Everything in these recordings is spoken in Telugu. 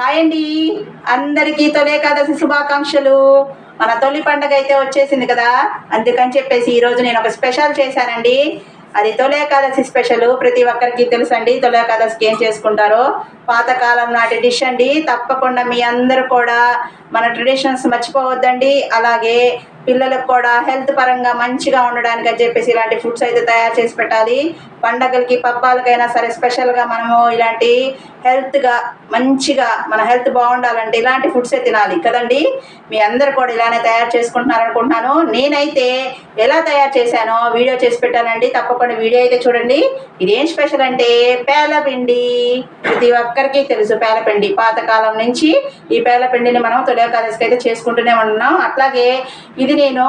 హాయ్ అండి. అందరికీ తొలి ఏకాదశి శుభాకాంక్షలు. మన తొలి పండగ అయితే వచ్చేసింది కదా. అందుకని చెప్పేసి ఈరోజు నేను ఒక స్పెషల్ చేశానండి. అది తొలి ఏకాదశి స్పెషల్. ప్రతి ఒక్కరికి తెలుసండి తొలి ఏకాదశికి ఏం చేసుకుంటారో. పాతకాలం నాటి డిష్ అండి. తప్పకుండా మీ అందరూ కూడా మన ట్రెడిషన్స్ మర్చిపోవద్దండి. అలాగే పిల్లలకు కూడా హెల్త్ పరంగా మంచిగా ఉండడానికి అని చెప్పేసి ఇలాంటి ఫుడ్స్ అయితే తయారు చేసి పెట్టాలి. పండగలకి పబ్బాలకైనా సరే స్పెషల్గా మనము ఇలాంటి హెల్త్గా మంచిగా మన హెల్త్ బాగుండాలంటే ఇలాంటి ఫుడ్సే తినాలి. కదండి? మీ అందరు కూడా ఇలానే తయారు చేసుకుంటున్నారు అనుకుంటున్నాను. నేనైతే ఎలా తయారు చేశానో వీడియో చేసి పెట్టానండి. తప్పకుండా వీడియో అయితే చూడండి. ఇదేం స్పెషల్ అంటే పేలపిండి. ప్రతి ఒక్కరికి తెలుసు పేలపిండి. పాతకాలం నుంచి ఈ పేలపిండిని మనం తొలి ఏకాదశికి అయితే చేసుకుంటూనే ఉన్నాం అట్లాగే ఇది నేను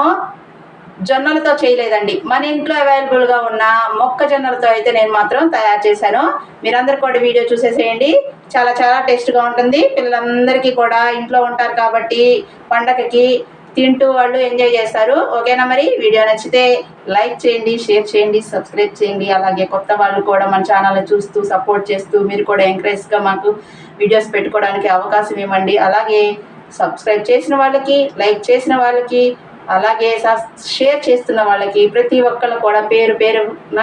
జొన్నలతో చేయలేదండి. మన ఇంట్లో అవైలబుల్గా ఉన్న మొక్కజొన్నలతో అయితే నేను మాత్రం తయారు చేశాను. మీరందరూ కూడా వీడియో చూసేసేయండి. చాలా చాలా టేస్ట్గా ఉంటుంది. పిల్లలందరికీ కూడా ఇంట్లో ఉంటారు కాబట్టి పండగకి తింటూ వాళ్ళు ఎంజాయ్ చేస్తారు. ఓకేనా మరి? వీడియో నచ్చితే లైక్ చేయండి షేర్ చేయండి సబ్స్క్రైబ్ చేయండి. అలాగే కొత్త వాళ్ళు కూడా మన ఛానల్ని చూస్తూ సపోర్ట్ చేస్తూ మీరు కూడా ఎంకరేజ్గా మాకు వీడియోస్ పెట్టుకోవడానికి అవకాశం ఇవ్వండి. అలాగే సబ్స్క్రైబ్ చేసిన వాళ్ళకి లైక్ చేసిన వాళ్ళకి అలాగే షేర్ చేస్తున్న వాళ్ళకి ప్రతి ఒక్కళ్ళు కూడా పేరు పేరున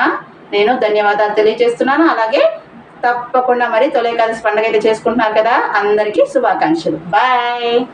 నేను ధన్యవాదాలు తెలియజేస్తున్నాను. అలాగే తప్పకుండా మరి తొలి ఏకాదశి పండుగ అయితే చేసుకుంటున్నారు కదా. అందరికీ శుభాకాంక్షలు. బాయ్.